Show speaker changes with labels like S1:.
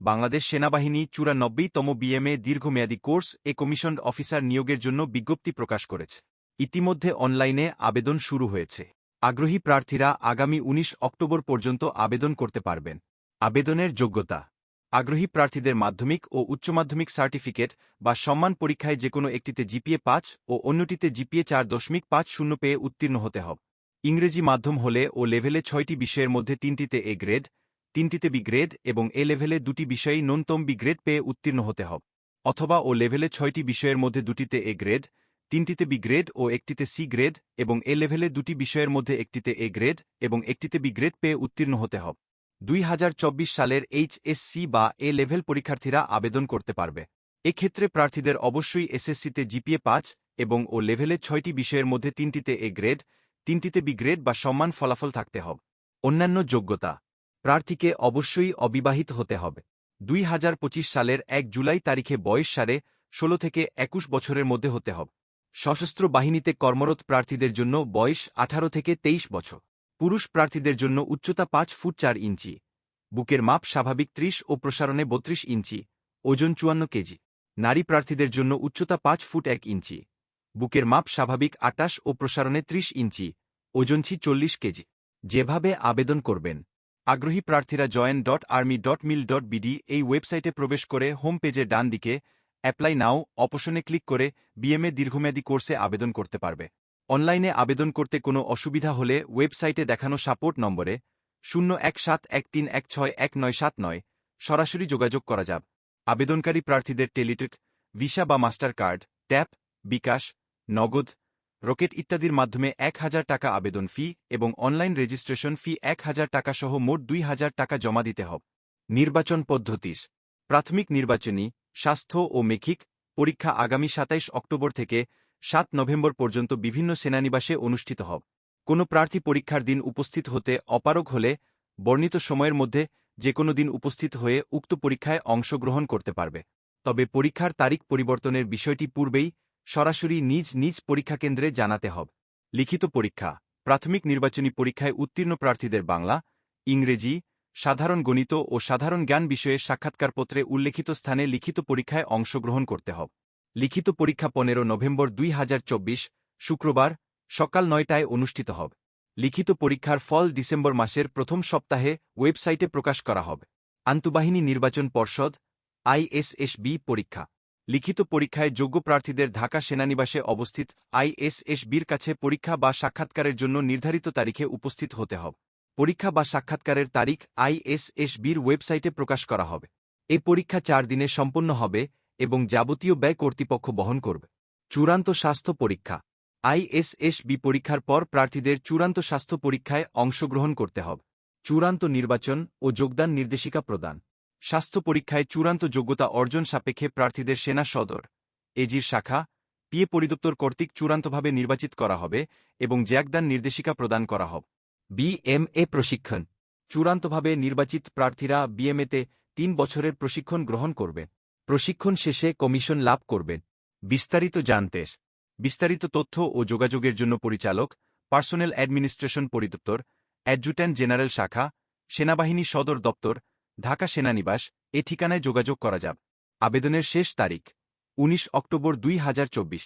S1: বাংলাদেশ সেনাবাহিনী চুরানব্বইতম বিএমএ দীর্ঘমেয়াদী কোর্স এ কমিশনড অফিসার নিয়োগের জন্য বিজ্ঞপ্তি প্রকাশ করেছে। ইতিমধ্যে অনলাইনে আবেদন শুরু হয়েছে। আগ্রহী প্রার্থীরা আগামী ১৯ অক্টোবর পর্যন্ত আবেদন করতে পারবেন। আবেদনের যোগ্যতা। আগ্রহী প্রার্থীদের মাধ্যমিক ও উচ্চ মাধ্যমিক সার্টিফিকেট বা সম্মান পরীক্ষায় যেকোনো একটিতে জিপিএ পাঁচ ও অন্যটিতে জিপিএ চার দশমিক পাঁচ শূন্য পেয়ে উত্তীর্ণ হতে হবে। ইংরেজি মাধ্যম হলে ও লেভেলে ছয়টি বিষয়ের মধ্যে তিনটিতে এ গ্রেড তিনটিতে বি গ্রেড এবং এ লেভেলে দুটি বিষয়েই ন্যূনতম বি গ্রেড পেয়ে উত্তীর্ণ হতে হবে, অথবা ও লেভেলে ছয়টি বিষয়ের মধ্যে দুটিতে এ গ্রেড, তিনটিতে বি গ্রেড ও একটিতে সি গ্রেড এবং এ লেভেলে দুটি বিষয়ের মধ্যে একটিতে এ গ্রেড এবং একটিতে বি গ্রেড পেয়ে উত্তীর্ণ হতে হবে। দুই হাজার চব্বিশ সালের এইচএসসি বা এ লেভেল পরীক্ষার্থীরা আবেদন করতে পারবে। এক্ষেত্রে প্রার্থীদের অবশ্যই এসএসসিতে জিপিএ পাঁচ এবং ও লেভেলে ছয়টি বিষয়ের মধ্যে তিনটিতে এ গ্রেড, তিনটিতে বি গ্রেড বা সম্মান ফলাফল থাকতে হবে। অন্যান্য যোগ্যতা প্রার্থীকে অবশ্যই অবিবাহিত হতে হবে। দুই হাজার পঁচিশ সালের এক জুলাই তারিখে বয়স সারে ষোলো থেকে একুশ বছরের মধ্যে হতে হবে। সশস্ত্র বাহিনীতে কর্মরত প্রার্থীদের জন্য বয়স আঠারো থেকে তেইশ বছর। পুরুষ প্রার্থীদের জন্য উচ্চতা পাঁচ ফুট চার ইঞ্চি। বুকের মাপ স্বাভাবিক ত্রিশ ও প্রসারণে বত্রিশ ইঞ্চি। ওজন চুয়ান্ন কেজি। নারী প্রার্থীদের জন্য উচ্চতা পাঁচ ফুট এক ইঞ্চি। বুকের মাপ স্বাভাবিক আটাশ ও প্রসারণে ত্রিশ ইঞ্চি। ওজন ছি চল্লিশ কেজি। যেভাবে আবেদন করবেন। আগ্রহী প্রার্থীরা join dot army dot mil dot BD এই ওয়েবসাইটে প্রবেশ করে হোম পেজের ডান দিকে অ্যাপ্লাই নাও অপশনে ক্লিক করে বিএমএ দীর্ঘমেয়াদী কোর্সে আবেদন করতে পারবে। অনলাইনে আবেদন করতে কোনো অসুবিধা হলে ওয়েবসাইটে দেখানো সাপোর্ট নম্বরে শূন্য এক সাত এক তিন এক ছয় এক নয় সাত নয় সরাসরি যোগাযোগ করা যাব। আবেদনকারী প্রার্থীদের টেলিটক, ভিসা বা Mastercard, Tap, bKash, Nagad Rocket ইত্যাদির মাধ্যমে এক হাজার টাকা আবেদন ফি এবং অনলাইন রেজিস্ট্রেশন ফি এক হাজার টাকা সহ মোট দুই হাজার টাকা জমা দিতে হবে। নির্বাচন পদ্ধতিস। প্রাথমিক নির্বাচনী, স্বাস্থ্য ও মেখিক পরীক্ষা আগামী সাতাইশ অক্টোবর থেকে সাত নভেম্বর পর্যন্ত বিভিন্ন সেনানিবাসে অনুষ্ঠিত হবে। কোনো প্রার্থী পরীক্ষার দিন উপস্থিত হতে অপারগ হলে বর্ণিত সময়ের মধ্যে যে কোনো দিন উপস্থিত হয়ে উক্ত পরীক্ষায় অংশগ্রহণ করতে পারবে। তবে পরীক্ষার তারিখ পরিবর্তনের বিষয়টি পূর্বেই সরাসরি নিজ নিজ পরীক্ষা কেন্দ্রে জানাতে হবে। লিখিত পরীক্ষা, প্রাথমিক নির্বাচনী পরীক্ষায় উত্তীর্ণ প্রার্থীদের বাংলা, ইংরেজি, সাধারণ গণিত ও সাধারণ জ্ঞান বিষয়ে সাক্ষাৎকারপত্রে উল্লেখিত স্থানে লিখিত পরীক্ষায় অংশগ্রহণ করতে হবে। লিখিত পরীক্ষা পনেরো নভেম্বর দুই হাজার চব্বিশ, শুক্রবার, সকাল নয়টায় অনুষ্ঠিত হবে। লিখিত পরীক্ষার ফল ডিসেম্বর মাসের প্রথম সপ্তাহে ওয়েবসাইটে প্রকাশ করা হবে। আন্তঃবাহিনী নির্বাচন পর্ষদ, আইএসএসবি পরীক্ষা। লিখিত পরীক্ষায় যোগ্য প্রার্থীদের ঢাকা সেনানিবাসে অবস্থিত আইএসএসবির কাছে পরীক্ষা বা সাক্ষাৎকারের জন্য নির্ধারিত তারিখে উপস্থিত হতে হবে। পরীক্ষা বা সাক্ষাৎকারের তারিখ আইএসএসবির ওয়েবসাইটে প্রকাশ করা হবে। এ পরীক্ষা চার দিনে সম্পন্ন হবে এবং যাবতীয় ব্যয় কর্তৃপক্ষ বহন করবে। চূড়ান্ত স্বাস্থ্য পরীক্ষা আইএসএসবি পরীক্ষার পর প্রার্থীদের চূড়ান্ত স্বাস্থ্য পরীক্ষায় অংশগ্রহণ করতে হবে। চূড়ান্ত নির্বাচন ও যোগদান নির্দেশিকা প্রদান। স্বাস্থ্য পরীক্ষায় চূড়ান্ত যোগ্যতা অর্জন সাপেক্ষে প্রার্থীদের সেনা সদর, এজির শাখা, পিএ পরিদপ্তর কর্তৃক চূড়ান্তভাবে নির্বাচিত করা হবে এবং জ্যাকদান নির্দেশিকা প্রদান করা হবে। বিএমএ প্রশিক্ষণ। চূড়ান্তভাবে নির্বাচিত প্রার্থীরা বিএমএতে তিন বছরের প্রশিক্ষণ গ্রহণ করবে। প্রশিক্ষণ শেষে কমিশন লাভ করবেন বিস্তারিত জানতে বিস্তারিত তথ্য ও যোগাযোগের জন্য পরিচালক, পার্সোনেল অ্যাডমিনিস্ট্রেশন পরিদপ্তর, অ্যাডজুট্যান্ট জেনারেল শাখা, সেনাবাহিনী সদর দপ্তর ঢাকা সেনানিবাস এ ঠিকানায় যোগাযোগ করা যাব। আবেদনের শেষ তারিখ ১৯ অক্টোবর দুই হাজার চব্বিশ।